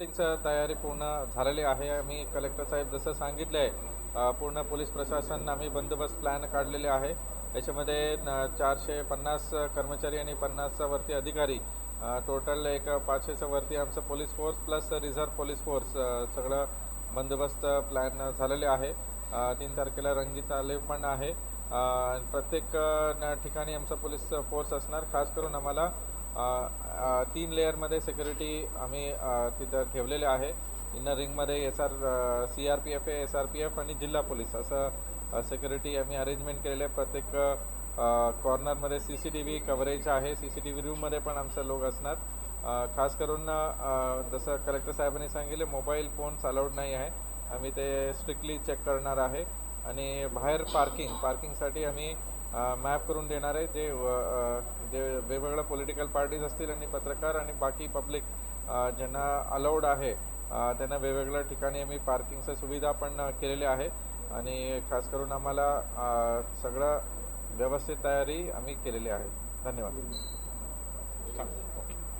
मीटिंगचं तयारी पूर्ण झालेली आहे. आम्ही कलेक्टर साहेब जसं सांगितलं आहे पूर्ण पोलीस प्रशासन आम्ही बंदोबस्त प्लॅन काढलेले आहे. याच्यामध्ये चारशे पन्नास कर्मचारी आणि पन्नासवरती वरती अधिकारी टोटल एक पाचशेचं वरती आमचं police force plus reserve police force सगळं बंदोबस्त प्लॅन झालेले आहे. तीन तारखेला रंगीत तालीम पण आहे. प्रत्येक न- ठिकाणी आमचा पोलीस फोर्स असणार. खास करून आम्हाला तीन लेअरमध्ये सिक्युरिटी आम्ही तिथं ठेवलेले आहे. Inner रिंगमध्ये S R C R P F A S R P F आणि जिल्हा पोलीस. असं सिक्युरिटी आम्ही अरेंजमेंट केलेलं. आहे प्रत्येक कॉर्नरमध्ये C C T V coverage आहे. सी सी टी व्ही रूममध्ये पण आमचं लोक असणार. खास करून जसं कलेक्टर साहेबांनी सांगितले मोबाईल फोन्स अलाउड नाही आहे. आम्ही ते स्ट्रिक्टली चेक करणार आहे. आणि बाहेर पार्किंग पार्किंगसाठी आम्ही मॅप करून देणार आहे जे जे वेगवेगळ्या पॉलिटिकल पार्टीज असतील आणि पत्रकार आणि बाकी पब्लिक ज्यांना अलाउड आहे त्यांना वेगवेगळ्या ठिकाणी आम्ही पार्किंगच्या सुविधा पण अ, केलेल्या आहे आणि खास करून आम्हाला सगळं व्यवस्थित तयारी आम्ही केलेली आहे. धन्यवाद.